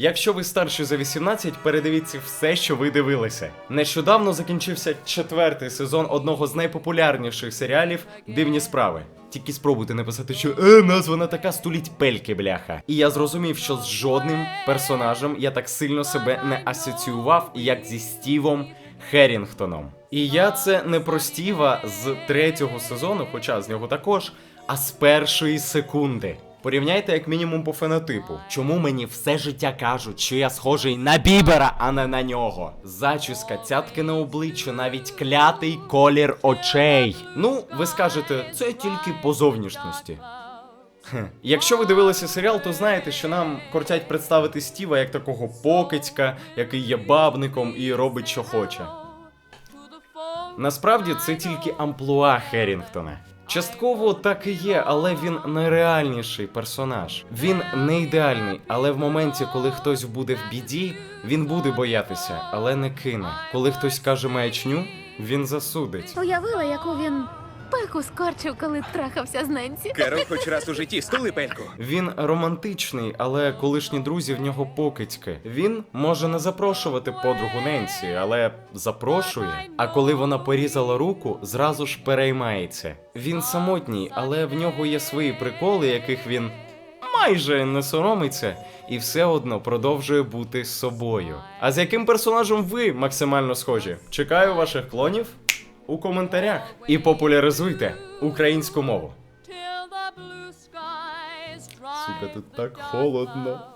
Якщо ви старші за 18, передивіться все, що ви дивилися. Нещодавно закінчився четвертий сезон одного з найпопулярніших серіалів Дивні справи. Тільки спробуйте написати, що е, назва така стуліть пельки, бляха. І я зрозумів, що з жодним персонажем я так сильно себе не асоціював, як зі Стівом Херінгтоном. І я це не про Стіва з третього сезону, хоча з нього також, а з першої секунди. Порівняйте як мінімум по фенотипу. Чому мені все життя кажуть, що я схожий на Бібера, а не на нього? Зачіска, цятки на обличчю, навіть клятий колір очей. Ну, ви скажете, це тільки по зовнішності. Якщо ви дивилися серіал, то знаєте, що нам кортять представити Стіва як такого покидька, який є бабником і робить, що хоче. Насправді це тільки амплуа Херінгтона. Частково так і є, але він найреальніший персонаж. Він не ідеальний, але в моменті, коли хтось буде в біді, він буде боятися, але не кине. Коли хтось каже маячню, він засудить. Уявила, яку він пеку скорчив, коли трахався з Ненсі. Керол хоч раз у житті стули пельку. Він романтичний, але колишні друзі в нього покидьки. Він може не запрошувати подругу Ненсі, але запрошує. А коли вона порізала руку, зразу ж переймається. Він самотній, але в нього є свої приколи, яких він майже не соромиться, і все одно продовжує бути собою. А з яким персонажем ви максимально схожі? Чекаю ваших клонів у коментарях і популяризуйте українську мову. Сука, тут так холодно.